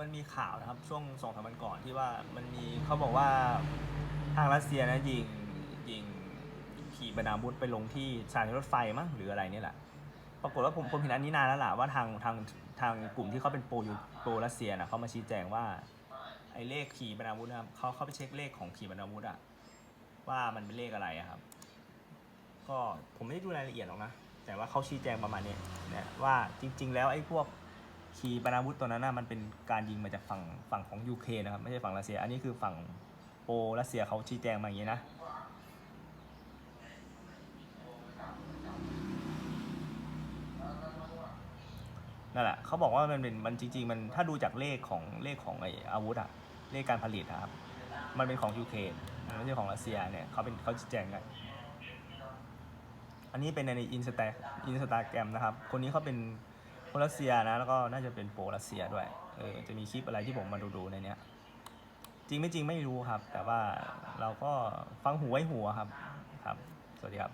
มันมีข่าวนะครับช่วงสองสามวันก่อนที่ว่ามันมีเขาบอกว่าทางรัสเซียนะยิงยิงขีปนาวุธไปลงที่สถานีรถไฟมั้งหรืออะไรเนี่ยแหละปรากฏว่าผมผมเห็นอันนี้นานแล้วล่ะว่าทางทางทางกลุ่มที่เขาเป็นโปรยูโปรรัสเซียนะเขามาชี้แจงว่าไอ้เลขขีปนาวุธนะครับเขาเขาไปเช็คเลขของขีปนาวุธอะว่ามันเป็นเลขอะไรอะครับ ก็ผมไม่ได้ดูรายละเอียดหรอกนะ แต่ว่าเขาชี้แจงประมาณนี้นะว่าจริง ๆ แล้วไอ้พวก ขีปนาวุธตัวนั้นนะมันเป็นการยิงมาจากฝั่งฝั่งของยูเครนนะครับไม่ใช่ฝั่งรัสเซีย อันนี้คือฝั่งโปรรัสเซียเขาชี้แจงมาอย่างนี้นะนั่นแหละเขาบอกว่ามันเป็นมันจริง ๆ มันถ้าดูจากเลขของเลขของไออาวุธอะเลขการผลิตอะครับ มันเป็นของยูเครนไม่ใช่ของรัสเซียเนี่ยเขาเป็นเขาชี้แจงกันอันนี้เป็นในอินสตาอินสตาแกรมนะครับ คนนี้เขาเป็น คนรัสเซียนะแล้วก็น่าจะเป็นโปรรัสเซียด้วยเออจะมีคลิปอะไรที่ผมมาดูดูๆในเนี้ยจริงไม่จริงไม่รู้ครับ แต่ว่าเราก็ฟังหูไว้หัวครับครับ สวัสดีครับ